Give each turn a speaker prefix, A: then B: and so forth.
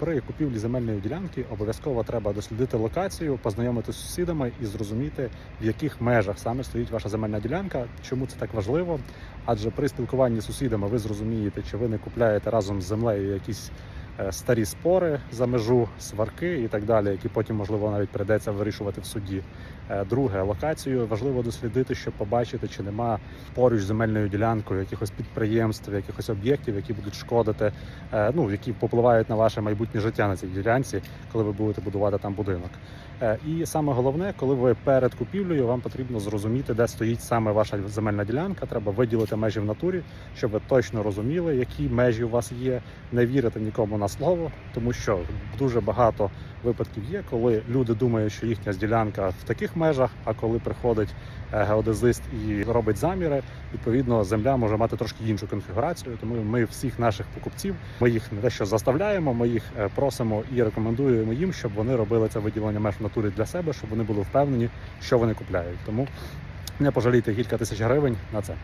A: При купівлі земельної ділянки обов'язково треба дослідити локацію, познайомитися з сусідами і зрозуміти, в яких межах саме стоїть ваша земельна ділянка. Чому це так важливо? Адже при спілкуванні з сусідами ви зрозумієте, чи ви не купляєте разом з землею якісь старі спори за межу, сварки і так далі, які потім можливо навіть прийдеться вирішувати в суді. Е, Друге, локацію важливо дослідити, щоб побачити, чи нема поруч земельною ділянкою якихось підприємств, якихось об'єктів, які будуть шкодити, е, ну які попливають на ваше майбутнє життя на цій ділянці, коли ви будете будувати там будинок. Е, І саме головне, коли ви перед купівлею, вам потрібно зрозуміти, де стоїть саме ваша земельна ділянка. Треба виділити межі в натурі, щоб ви точно розуміли, які межі у вас є. Не вірити нікому на слово, тому що дуже багато випадків є, коли люди думають, що їхня ділянка в таких межах, а коли приходить е, геодезист і робить заміри, відповідно земля може мати трошки іншу конфігурацію. Тому ми всіх наших покупців ми їх не те, що заставляємо, ми їх е, просимо і рекомендуємо їм, щоб вони робили це виділення меж в натурі для себе, щоб вони були впевнені, що вони купляють. Тому не пожалійте кілька тисяч гривень на це.